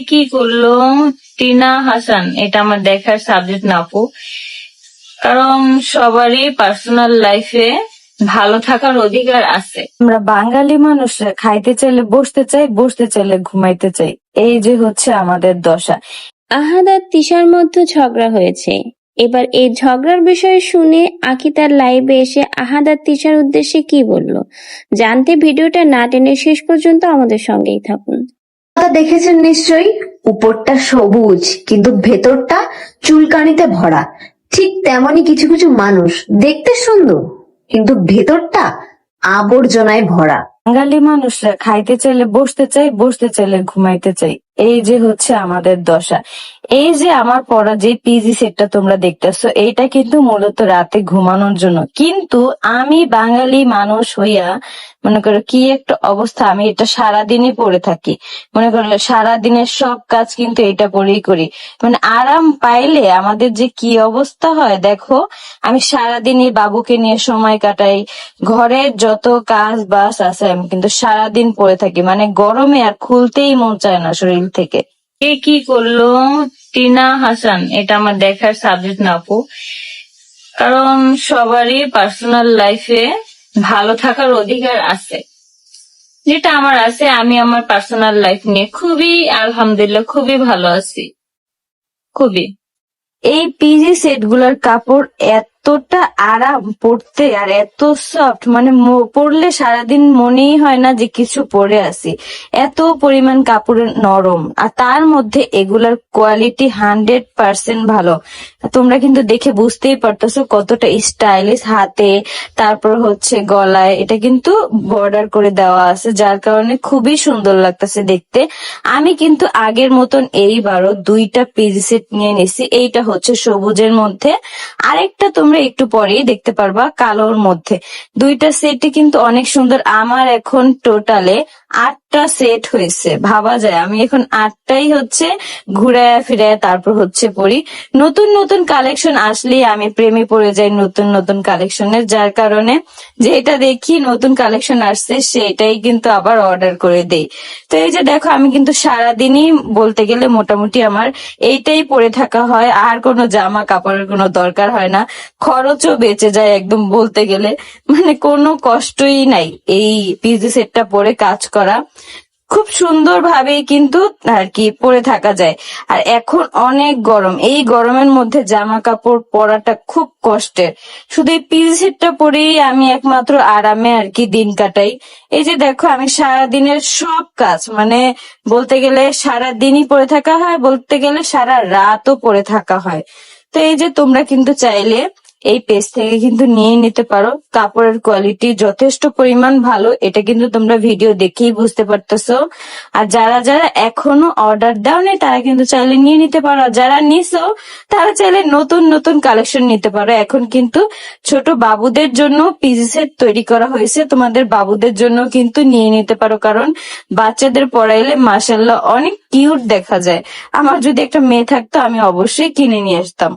কি করল? টিনা হাসান এটা আমার দেখার সাবজেক্ট না আপু। কারণ সবারই পার্সোনাল লাইফে ভালো থাকার অধিকার আছে। আমরা বাঙালি মানুষরা খাইতে চাইলে বসতে চাই বসতে চাইলে ঘুমাইতে চাই। এই যে হচ্ছে আমাদের দশা। আহাদ আর তিশার মধ্যে ঝগড়া হয়েছে। এবার এই ঝগড়ার বিষয়ে শুনে আকি তার লাইভে এসে আহাদ আর তিশার উদ্দেশ্যে কি বলল? জানতে ভিডিওটা না টেনে শেষ পর্যন্ত আমাদের সঙ্গেই থাকুন। তা দেখেছেন নিশ্চয়ই? উপরটা সবুজ, কিন্তু ভেতরটা চুলকানিতে ভরা। ঠিক তেমনই কিছু কিছু মানুষ, দেখতে সুন্দর, কিন্তু ভেতরটা আবর্জনায় ভরা। বাঙালি মানুষরা খাইতে চাইলে বসতে চাই, বসতে চাইলে ঘুমাইতে চাই। এই যে হচ্ছে আমাদের দশা। এই যে আমার পড়া যে পিজি সেটটা তোমরা দেখতেছো, এইটা কিন্তু মূলত রাতে ঘুমানোর জন্য। কিন্তু আমি বাঙালি মানুষ হইয়া মনে করো কি একটা অবস্থা, আমি এটা সারাদিনই পড়ে থাকি। মনে করো সারাদিনের সব কাজ কিন্তু এটা পরেই করি। মানে আরাম পাইলে আমাদের যে কি অবস্থা হয়, দেখো, আমি সারাদিনই বাবুকে নিয়ে সময় কাটাই। ঘরের যত কাজ বাস আছে, আমি কিন্তু সারাদিন পড়ে থাকি। মানে গরমে আর খুলতেই মন চায় না শরীর থেকে। কে কি করল? টিনা হাসান, এটা আমার দেখার সাবজেক্ট না আপু। কারণ সবারই পার্সোনাল লাইফে ভালো থাকার অধিকার আছে। যেটা আমার আছে, আমি আমার পার্সোনাল লাইফ নিয়ে খুবই, আলহামদুলিল্লাহ, খুবই ভালো আছি। খুবই। এই পিজি সেট কাপড় কাপড় এতটা আরাম পরতে আর এত সফট মানে পরলে সারাদিন মনেই হয় না যে কিছু পরে আছি এত পরিমাণ কাপড়ের নরম, আর তার মধ্যে এগুলার কোয়ালিটি হান্ড্রেড পার্সেন্ট ভালো। তোমরা কিন্তু দেখে বুঝতেই পারতেছো কতটা স্টাইলিশ হাতে, তারপর হচ্ছে গলায়, এটা কিন্তু বর্ডার করে দেওয়া আছে, যার কারণে খুবই সুন্দর লাগতেছে দেখতে। আমি কিন্তু আগের মতন এইবারও দুইটা পিজি সেট নিয়ে নিছি, এইটা হচ্ছে সবুজের মধ্যে। আরেকটা তোমরা একটু পরেই দেখতে পারবা কালোর মধ্যে। দুইটা সেটে কিন্তু অনেক সুন্দর। আমার এখন টোটালে আটটা সেট হয়েছে, ভাবা যায়। আমি এখন আটটাই হচ্ছে ঘুরায় ফিরায় তারপর হচ্ছে পরি নতুন নতুন কালেকশন আসলেই আমি প্রেমে পড়ে যাই নতুন নতুন কালেকশনের যার কারণে যেটা দেখি নতুন কালেকশন আসছে, সেটাই কিন্তু আবার অর্ডার করে দেই। তো এই যে দেখো, আমি কিন্তু সারাদিনই বলতে গেলে মোটামুটি আমার এইটাই পরে থাকা হয়। আর কোনো জামা কাপড়ের কোনো দরকার হয় না। খরচও বেঁচে যায় একদম বলতে গেলে। মানে কোনো কষ্টই নাই এই পিজি সেটটা পরে কাজ করা। খুব সুন্দর ভাবেই কিন্তু আর কি পরে থাকা যায়। আর এখন অনেক গরম। এই গরমের মধ্যে জামা কাপড় পরাটা খুব কষ্টের। শুধু এই পিজি সেটটা পরেই আমি একমাত্র আরামে আর কি দিন কাটাই। এই যে দেখো, আমি সারা দিনের সব কাজ মানে বলতে গেলে সারা দিনই পরে থাকা হয়, বলতে গেলে সারা রাতও পরে থাকা হয়। তো এই যে তোমরা কিন্তু চাইলে এই পেজ থেকে কিন্তু নিয়ে নিতে পারো। কাপড়ের কোয়ালিটি যথেষ্ট পরিমাণ ভালো, এটা কিন্তু তোমরা ভিডিও দেখেই বুঝতে পারতেছো। আর যারা যারা এখনও অর্ডার দাওনি তারা কিন্তু চাইলে নিয়ে নিতে পারো। যারা নিছো, তারা চাইলে নতুন নতুন কালেকশন নিতে পারো। এখন কিন্তু ছোট বাবুদের জন্য পিজি সেট তৈরি করা হয়েছে। তোমাদের বাবুদের জন্য কিন্তু নিয়ে নিতে পারো। কারণ বাচ্চাদের পড়াইলে মাসাল্লাহ অনেক কিউট দেখা যায়। আমার যদি একটা মেয়ে থাকতো, আমি অবশ্যই কিনে নিয়ে আসতাম।